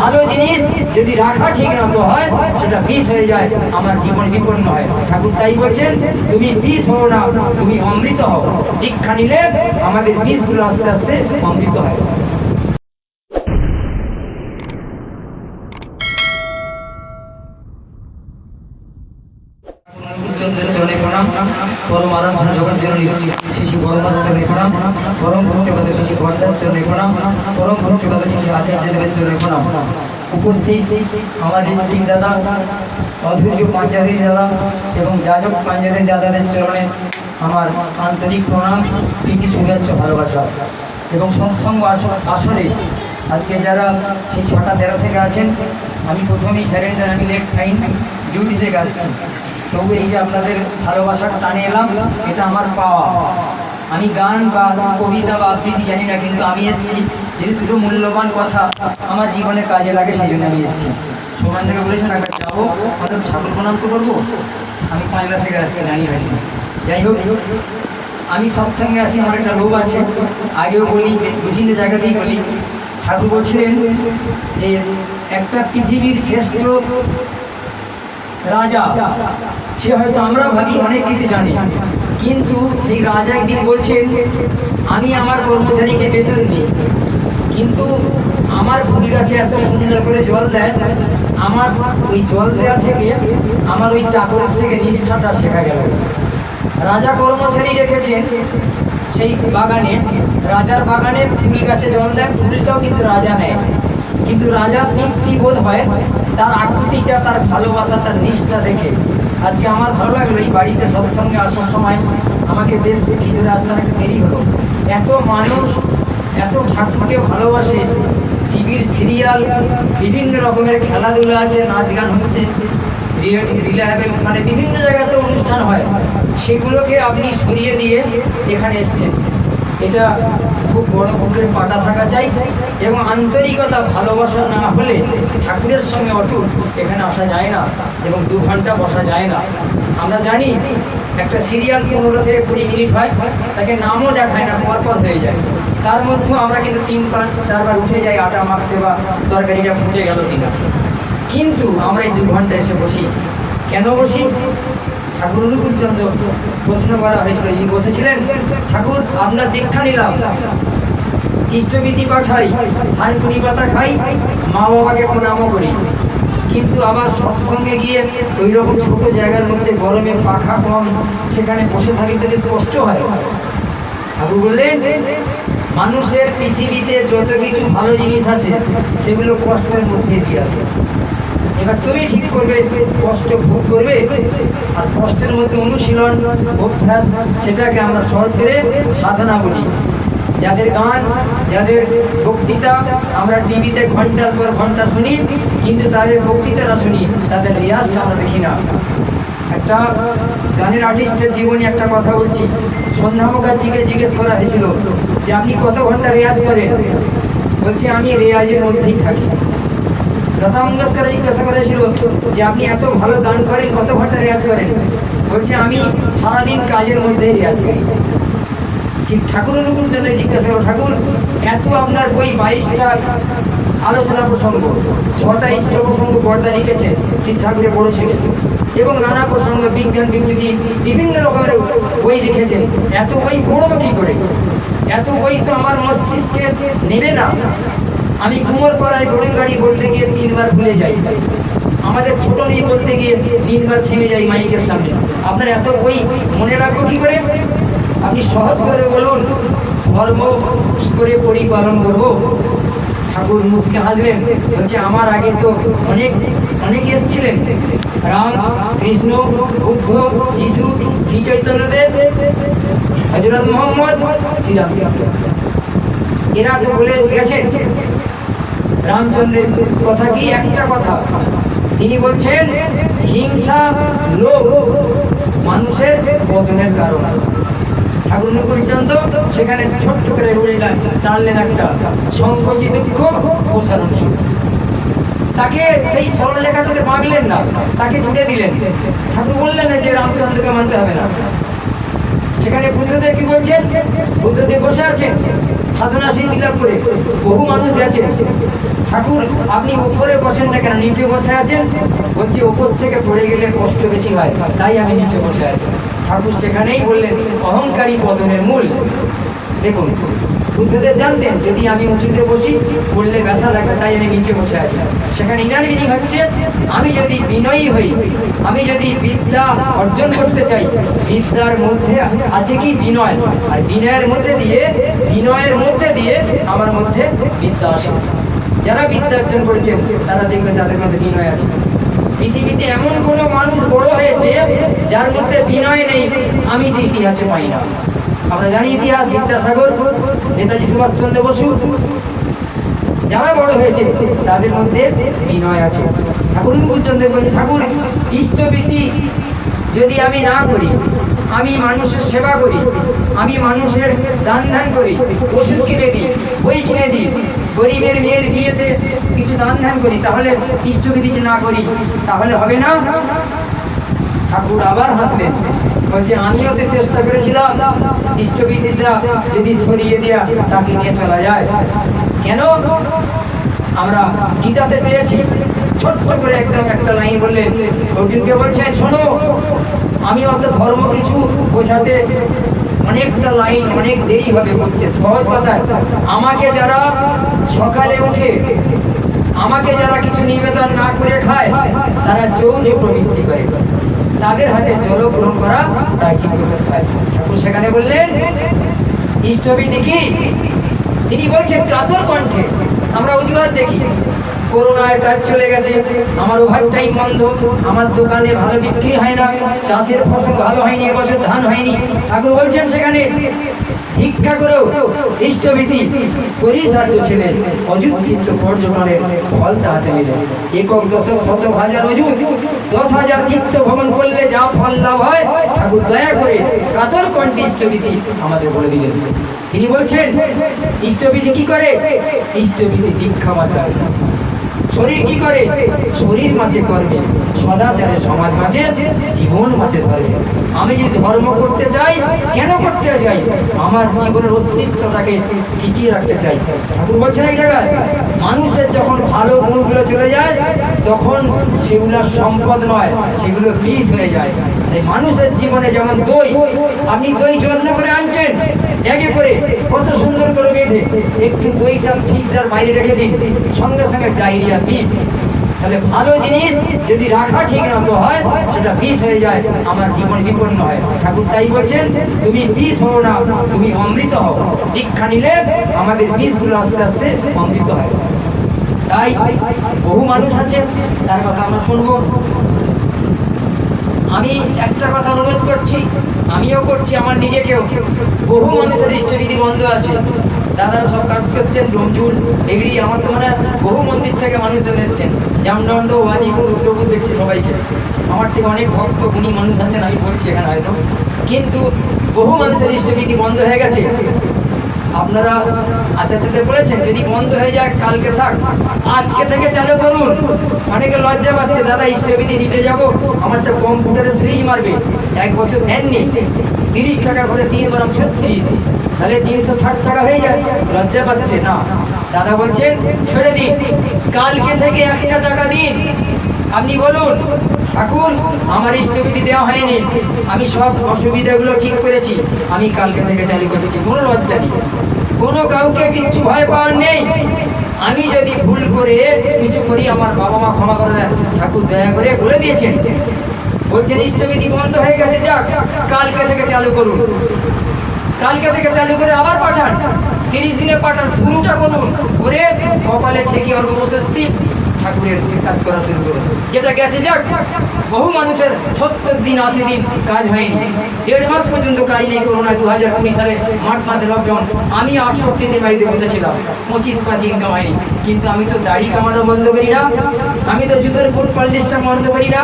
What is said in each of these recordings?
ভালো জিনিস যদি রাখা ঠিক মতো হয়, সেটা বিষ হয়ে যায়, আমার জীবন বিপন্ন হয়। ঠাকুর তাই বলছেন, তুমি বিষ হও না, তুমি অমৃত হও। দীক্ষা নিলে আমাদের বিষগুলো আস্তে আস্তে অমৃত হয় চন্দ্রের চরণে প্রণাম পরম আরাধনা জগৎ জননী শিশু পরমার প্রণাম পরম পরম তিন দাদা পাঞ্জাবি দাদা এবং যাজক পাঞ্জাবি দাদাদের চরণে আমার আন্তরিক প্রণাম, প্রীতি, শুভেচ্ছা, ভালোবাসা। এবং সৎসঙ্গ আস- আসরে আজকে যারা সেই ছটা তেরো থেকে আছেন, আমি প্রথমেই স্যারেন্ডার, আমি লেট টাইম ডিউটি থেকে আসছি। তবু এই যে আপনাদের ভালোবাসার টানে এলাম, এটা আমার পাওয়া। আমি গান বা কবিতা বা আবৃত্তি জানি না, কিন্তু আমি এসেছি। যদি দুটো মূল্যবান কথা আমার জীবনে কাজে লাগে, সেই জন্য আমি এসেছি। সোমান থেকে বলেছেন, একবার যাব, আমাদের ঠাকুর প্রণাম তো করব। আমি পাঁচলা থেকে আসছি, জানি হয়নি যাই হোক, আমি সৎসঙ্গে আসি, আমার একটা লোভ আছে। আগেও বলি বিভিন্ন জায়গাতেই বলি। ঠাকুর বলছিলেন যে, একটা পৃথিবীর শ্রেষ্ঠ রাজা, সে হয়তো আমরা ভাবি, অনেক কিছু জানি। কিন্তু সেই রাজা একদিন বলছেন, আমি আমার কর্মচারীকে বেতন দিই। কিন্তু আমার ফুল গাছে এত সুন্দর করে জল দেয়, আমার ওই জল দেওয়া থেকে, আমার ওই চাকরের থেকে নিষ্ঠাটা শেখা গেল। রাজা কর্মচারী রেখেছেন সেই বাগানে। রাজার বাগানে ফুল গাছে জল দেয় ফুলটাও কিন্তু রাজা নেয়। কিন্তু রাজার তৃপ্তি বোধ হয়, তার আকৃতিটা, তার ভালোবাসা, তার নিষ্ঠা দেখে। আজকে আমার ভালো লাগল এই বাড়িতে সৎসঙ্গে আসার সময়। আমাকে বেশ ভিতরে আসতে অনেকটা দেরি হলো। এত মানুষ, এত ঠাকুরকে ভালোবাসে। টিভির সিরিয়াল, বিভিন্ন রকমের খেলাধুলা আছে নাচ গান হচ্ছে রিলায়েবল মানে বিভিন্ন জায়গাতে অনুষ্ঠান হয়। সেগুলোকে আপনি সরিয়ে দিয়ে এখানে এসছেন। এটা খুব বড় বুকের পাটা থাকা চাই এবং আন্তরিকতা, ভালোবাসা না হলে ঠাকুরের সঙ্গে অটুট এখানে আসা যায় না এবং দু ঘণ্টা বসা যায় না। আমরা জানি একটা সিরিয়াল পনেরো থেকে কুড়ি মিনিট হয়, তাকে নামও দেখায় না পরপর হয়ে যায়। তার মধ্যেও আমরা কিন্তু তিন পাঁচ, চারবার উঠে যাই, আটা মাখতে বা তরকারিটা ফুটে গেল কিনা। কিন্তু আমরা এই দু ঘণ্টা এসে বসি। কেন বসি? ঠাকুর অনুকূল চন্দ্র প্রশ্ন করা হয়েছিল। যিনি বসেছিলেন, ঠাকুর আপনার দীক্ষা নিলাম। ইষ্টবিধি পাঠাই, ধানকুনি পাতা খাই, মা বাবাকে প্রণামও করি। কিন্তু আবার সৎসঙ্গে গিয়ে ওই রকম ছোট জায়গার মধ্যে গরমে পাখা কম, সেখানে বসে থাকি তাহলে কষ্ট হয়? ঠাকুর বললেন, মানুষের পৃথিবীতে যত কিছু ভালো জিনিস আছে, সেগুলো কষ্টের মধ্যে দিয়ে আছে এবার তুমি ঠিক করবে, কষ্ট ভোগ করবে, আর কষ্টের মধ্যে অনুশীলন, অভ্যাস, সেটাকে আমরা সহজ করে সাধনা বলি যাদের গান, যাদের বক্তৃতা, আমরা টিভিতে ঘণ্টার পর ঘণ্টা শুনি, কিন্তু তাদের বক্তৃতারা শুনি, তাদের রিয়াজটা আমরা দেখি না। একটা গানের আর্টিস্টের জীবনে একটা কথা বলছি, সন্ধ্যা মুখার্জিকে জিজ্ঞেস করা হয়েছিল যে, আপনি কত ঘণ্টা রেয়াজ করেন? বলছি, আমি রেয়াজের মধ্যেই থাকি। লতা মঙ্গেশকর জিজ্ঞাসা করেছিল, যে আপনি এত ভালো গান করেন, কত ঘণ্টা রেয়াজ করেন? বলছে, আমি সারাদিন কাজের মধ্যেই রেয়াজ করি। ঠিক ঠাকুর অনুকূল জন্য জিজ্ঞাসা করো, ঠাকুর, এত আপনার বই বাইশটা আলোচনা প্রসঙ্গ, ছটা ইষ্ট প্রসঙ্গ পর্দা লিখেছে শ্রী ঠাকুরে পড়েছিলেন এবং নানা প্রসঙ্গ, বিজ্ঞান, বিভূতি, বিভিন্ন রকমের বই লিখেছেন। এত বই পড়ব কি করে? এত বই তো আমার মস্তিষ্কে নেবে না। আমি কুমোর পাড়ায় গরুর গাড়ি বলতে গিয়ে তিনবার ভুলে যাই। আমাদের ছোট নেই বলতে গিয়ে তিনবার থেমে যাই মাইকের সামনে। আপনার এত বই মনে রাখব কি করে? আপনি সহজ করে বলুন, ধর্ম কি করে পরিপালন করব? ঠাকুর মুখকে হাসলেন, বলছে, আমার আগে তো অনেক অনেক এসছিলেন। রাম, কৃষ্ণ, বুদ্ধ, যিশু, শ্রী চৈতন্যদেব হজরত মোহাম্মদ শ্রীরামকৃষ্ণ এরা তো বলে গেছেন। রামচন্দ্রের কথা কি একটা কথা? তিনি বলছেন, হিংসা লোভ মানুষের পতনের কারণ। ঠাকুর নকুলচন্দ্র সেখানে ছোট্ট করে উল্টা টানলেন একটা সংকোচি দুঃখ প্রসারণ সুখ তাকে সেই সরল লেখাটাতে বাঁকলেন না, তাকে জুড়ে দিলেন। ঠাকুর বললেন যে রামচন্দ্রকে মানতে হবে না। সেখানে বুদ্ধদেব কি বলছেন? বুদ্ধদেব বসে আছেন। সাধনা সিদ্ধি লাভ করে বহু মানুষ গেছেন। ঠাকুর, আপনি উপরে বসেন না কেন? নিচে বসে আছেন? বলছি, ওপর থেকে পড়ে গেলে কষ্ট বেশি হয়। তাই আমি নিচে বসে আছি। ঠাকুর সেখানেই বললেন, অহংকারী পতনের মূল। দেখুন বুদ্ধদেব জানতেন, যদি আমি উঁচুতে বসি, বললে ব্যথা লাগবে তাই আমি নিচে বসে আছি। সেখানে ইনার মিনিং হচ্ছে, আমি যদি বিনয়ী হই, আমি যদি বিদ্যা অর্জন করতে চাই, বিদ্যার মধ্যে আছে কি বিনয়? আর বিনয়ের মধ্যে দিয়ে, বিনয়ের মধ্যে দিয়ে আমার মধ্যে বিদ্যা আসে। যারা বিদ্যা অর্জন করেছেন, তারা দেখবেন তাদের মধ্যে বিনয় আছে। পৃথিবীতে এমন কোনো মানুষ বড় হয়েছে, যার মধ্যে বিনয় নেই, আমি তো ইতিহাসে পাই না। আমরা জানি ইতিহাস বিদ্যাসাগর, নেতাজি সুভাষচন্দ্র বসু যারা বড় হয়েছে, তাদের মধ্যে বিনয় আছে। ঠাকুর অনুকূলচন্দ্র বলে ঠাকুর ইষ্টবিধি যদি আমি না করি, আমি মানুষের সেবা করি, আমি মানুষের দান ধ্যান করি, ওষুধ কিনে দিই, বই কিনে দিই, গরিবের মেয়ের বিয়েতে কিছু দান ধ্যান করি, তাহলে ইষ্টবিধি না করি, তাহলে হবে না? ঠাকুর আবার হাসলেন। বলছে, আমিও তো চেষ্টা করেছিলাম ইষ্টবিধিটা যদি সরিয়ে দেয়া, তাকে নিয়ে চলা যায়। কেন? আমরা গীতাতে পেয়েছি। ছোট্ট করে একদম একটা লাইন বললেন অর্জুনকে বলছেন, শোনো, আমি অত ধর্ম কিছু বোঝাতে অনেকটা লাইন, অনেক দেরি হবে বুঝতে, সহজ কথায় আমাকে যারা সকালে উঠে, আমাকে যারা কিছু নিবেদন না করে খায়, তারা যৌন প্রবৃত্তি করে। তাদের হাতে জল গ্রহণ করা ঠাকুর সেখানে বললেন ইষ্টবিধি কি তিনি বলছেন কাতর কণ্ঠে, আমরা অজুহাত দেখি, করোনায় কাজ চলে গেছে, আমার ওভার টাইম বন্ধ, আমার দোকানে ভালো বিক্রি হয় না, চাষের ফসল ভালো হয়নি, এবছর ধান হয়নি। ঠাকুর বলছেন সেখানে, ভিক্ষা করেও ইষ্টভীতি করি সাহায্য ছিলেন অযুত চিত্ত পর্যটনের ফল তাহাতে মিলে একক দশক শত হাজার অযুত দশ হাজার তীর্থ ভ্রমণ করলে যা ফল লাভ হয়, ঠাকুর দয়া করে কাতর কণ্ঠে ইষ্টবিধি আমাদের বলে দিলেন। তিনি বলছেন ইষ্টবিধি কি করে? ইষ্টবিধি দীক্ষা মাছা শরীর কি করে? শরীর মাঝে করবে সদাচারে সমাজ মাঝে, জীবন মাঝে ধরে। আমি যদি ধর্ম করতে চাই, কেন করতে চাই? আমার জীবনের অস্তিত্বটাকে টিকিয়ে রাখতে চাই। ঠাকুর বলছেন এক জায়গায়, মানুষের যখন ভালো গুণগুলো চলে যায়, তখন সেগুলো সম্পদ নয়, সেগুলো বিষ হয়ে যায়। তাই মানুষের জীবনে যেমন দই, আপনি দই যত্ন করে আনছেন একে করে, কত সুন্দর করে বেঁধে, একটু দইটা ফ্রিজটার বাইরে রেখে দিন, সঙ্গে সঙ্গে ডায়রিয়া বিষ তাহলে ভালো জিনিস যদি রাখা ঠিক মতো হয়, সেটা বিষ হয়ে যায়, আমার জীবন বিপন্ন হয়। ঠাকুর তাই বলছেন, তুমি বিষ হও না, তুমি অমৃত হও। দীক্ষা নিলে আমাদের বিষগুলো আস্তে আস্তে অমৃত হয়। তাই বহু মানুষ আছে, তার কথা আমরা শুনব। আমি একটা কথা অনুরোধ করছি, আমিও করছি, আমার নিজেকেও। বহু মানুষের ইষ্টবিধি বন্ধ আছে। দাদারা সব কাজ করছেন রমজুল এগুলি আমার তো মানে বহু মন্দির থেকে মানুষজন এসছেন। জামদণ্ড ওয়াজিপুর রুদ্রপুর দেখছি সবাইকে। আমার থেকে অনেক ভক্ত, গুণী মানুষ আছেন, আমি বলছি এখানে হয়তো। কিন্তু বহু মানুষের ইষ্টবিধি বন্ধ হয়ে গেছে। আপনারা আচার্যদের বলেছেন, যদি বন্ধ হয়ে যায়, কালকে থাক। আজকে থেকে চালু করুন। অনেকে লজ্জা পাচ্ছে, দাদা ইষ্টবিধি নিতে যাব? আমার তো কম্পিউটারে সুইচ মারবে। এক বছর দেননি। তিরিশ টাকা করে তিন বরং ছত্রিশ তাহলে তিনশো ষাট টাকা হয়ে যায়। লজ্জা পাচ্ছে না। দাদা বলছেন, ছেড়ে দিন। কালকে থেকে একটা টাকা দিন। আপনি বলুন ঠাকুর আমার ইষ্টবিধি দেওয়া হয়নি। আমি সব অসুবিধাগুলো ঠিক করেছি। আমি কালকে থেকে চালু করেছি। কোনো লজ্জা নেই। কোনো কাউকে কিচ্ছু ভয় পাওয়ার নেই। আমি যদি ভুল করে কিছু করি, আমার বাবা মা ক্ষমা করে দেন। ঠাকুর দয়া করে বলে দিয়েছেন। বলছেন ইষ্টবিধি বন্ধ হয়ে গেছে, যাক। কালকে থেকে চালু করুন। কালকে থেকে চালু করে আবার পাঠান। তিরিশ দিনে পাঠান, শুরুটা করুন। করে কপালে ঠেকে অল্প প্রশস্তি ঠাকুরের কাজ করা শুরু করুন। যেটা গেছে যাক, বহু মানুষের সত্তর দিন, আশি দিন কাজ হয়নি। দেড় মাস পর্যন্ত কাজ নেই করোনা দু হাজার কুড়ি সালে মার্চ মাসে লকডাউন আমি আটষট্টি দিন বাড়িতে বসেছিলাম। পঁচিশ পাঁচ ইনকাম হয়নি। কিন্তু আমি তো দাড়ি কামানো বন্ধ করি না। আমি তো জুতোর ফুট পাল্লিশটা বন্ধ করি না।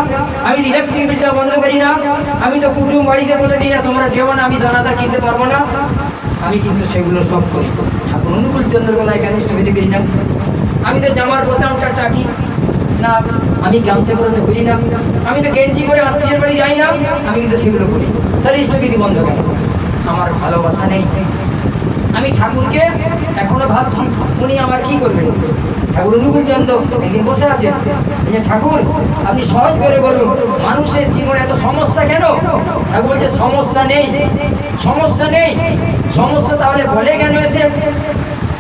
আমি ইলেকট্রিক বিলটা বন্ধ করি না। আমি তো কুটুম বাড়িতে বলে দিই না, তোমরা যেও না, আমি দানাদার কিনতে পারব না। আমি কিন্তু সেগুলো সব করি। ঠাকুর অনুকূল চন্দ্রকলায় কেন স্থগিত করি না আমি তো জামার বোতামটা টাকি না, আমি গামছা পর্যন্ত করি না। আমি তো গেঞ্জি করে আত্মীয়ের বাড়ি যাই না। আমি কিন্তু সেগুলো করি। তাহলে ইষ্টবিধি বন্ধ কেন? আমার ভালোবাসা নেই। আমি ঠাকুরকে এখনও ভাবছি, উনি আমার কি করবেন? ঠাকুর অনুকূল চন্দ্র একদিন বসে আছেন। ঠাকুর, আপনি সহজ করে বলুন, মানুষের জীবনে এত সমস্যা কেন? ঠাকুর বলছে, সমস্যা নেই। সমস্যা নেই। সমস্যা তাহলে বলে কেন এসে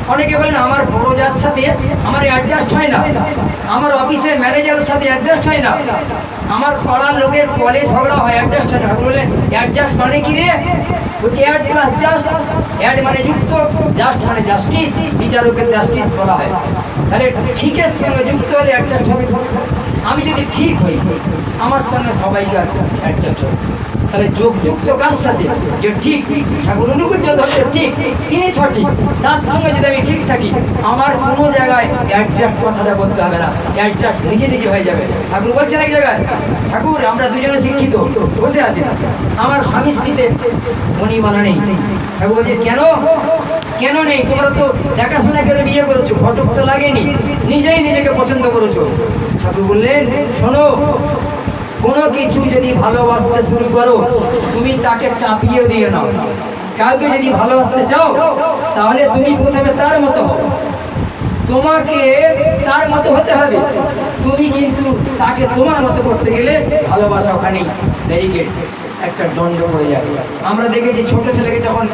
অনেকে বলেন, আমার বড় যার সাথে আমার অ্যাডজাস্ট হয় না। আমার অফিসের ম্যানেজারের সাথে অ্যাডজাস্ট হয় না। আমার পাড়ার লোকের কলেজ ঝগড়া হয় অ্যাডজাস্ট হয় না। বললেন অ্যাডজাস্ট মানে কি রে? বলছি অ্যাড প্লাস জাস্ট অ্যাড মানে যুক্ত জাস্ট মানে জাস্টিস বিচারকের জাস্টিস বলা হয়। তাহলে ঠিকের সঙ্গে যুক্ত হলে অ্যাডজাস্ট হবে। আমি যদি ঠিক হই, আমার সঙ্গে সবাইকার অ্যাডজাস্ট হবে। তাহলে যোগযুক্ত কার সাথে? যে ঠিক, ঠাকুর অনুকূল চন্দ্র হচ্ছে ঠিক, তিনি সঠিক, তার সঙ্গে যদি আমি ঠিক থাকি, আমার কোনো জায়গায় অ্যাডজাস্ট কথাটা বলতে হবে না অ্যাডজাস্ট নিজে নিজে হয়ে যাবে। ঠাকুর বলছেন এক জায়গায়, ঠাকুর, আমরা দুজনে শিক্ষিত, বসে আছি। আমার স্বামী স্ত্রীতে মণিমালা নেই। ঠাকুর বলছে, কেন? কেন নেই? তোমরা তো দেখাশোনা করে বিয়ে করেছ, ফটক তো লাগেনি, নিজেই নিজেকে পছন্দ করেছ। ঠাকুর বললেন, শোনো কোনো কিছু যদি ভালোবাসতে শুরু করো, তুমি তাকে চাপিয়ে দিয়ে নাও। কাউকে যদি ভালোবাসতে চাও, তাহলে তুমি প্রথমে তার মতো হও। তোমাকে তার মতো হতে হবে। তুমি কিন্তু তাকে তোমার মতো করতে গেলে ভালোবাসা ওখানেই। ব্যারিকেড একটা দণ্ড পড়ে যাবে। আমরা দেখেছি ছোট ছেলেকে যখন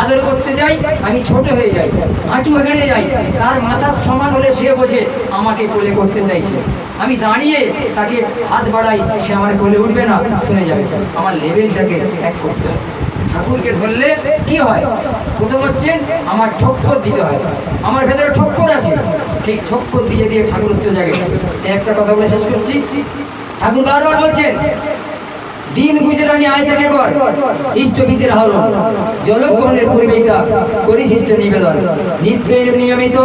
আদর করতে যাই, আমি ছোট হয়ে যাই হাঁটু হেঁড়ে যাই, তার মাথার সমান হলে সে বোঝে আমাকে কোলে করতে চাইছে। আমি দাঁড়িয়ে তাকে হাত বাড়াই, সে আমার কোলে উঠবে না, শুনে যাবে। আমার লেভেলটাকে এক করতে হবে। ঠাকুরকে ধরলে কি হয়? প্রথম হচ্ছে আমার ঠক্কর দিতে হয়। আমার ভেতরে ঠক্কর আছে। সেই ঠক্কর দিয়ে দিয়ে ঠাকুর যাবে এই একটা কথা বলে শেষ করছি। ঠাকুর বারবার বলছেন দিন গুজরানি আয় থেকে কর। ইষ্টবিদের হল। জলগ্রহণের পূর্বিকা করিস ইষ্ট নিবেদন। নিত্যের নিয়মিত,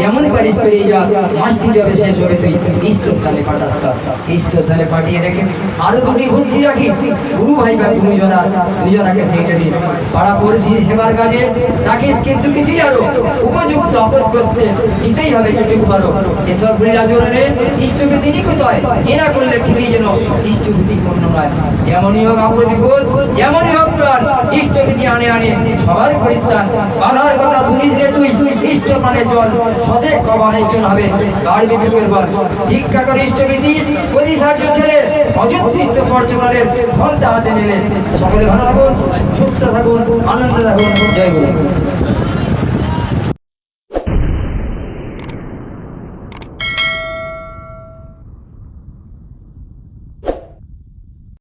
যেমন পারিস করিয়ে যা, মাসটি যাবে শেষ হবে তুই। ইষ্ট সালে পাঠাস্তা ইষ্ট পাঠিয়ে রেখে আরও দুটি ভর্তি রাখিস। গুরু ভাই বা গুরুজনা দুজনাকে সেইটা দিস। পাড়া পড়শি সেবার কাজে রাখিস কিন্তু কিছুই আরও। উপযুক্ত অপদগ্রস্তে দিতেই হবে যেটুকু পারো এসব গুলির আচরণে ইষ্টবিধি নিখুঁত হয়। এরা করলে ঠিকই যেন ইষ্টবিধি পূর্ণ নয়। যেমনই হোক আপদিবোধ যেমনই হোক প্রাণ, ইষ্টকে দিয়ে আনে আনে, সবার পরিত্রাণ বাধার কথা শুনিস রে তুই, ইষ্ট প্রাণে চল সদে কবা মোচন হবে তার বিবেকের বল। ভিক্ষা করে ইষ্টবিধি করি সাহায্য ছেলে অযুক্তিত্ব পর্যটনের ফল হাতে নিলে। সকলে ভালো থাকুন, সুস্থ থাকুন, আনন্দে থাকুন, জয় গুরু।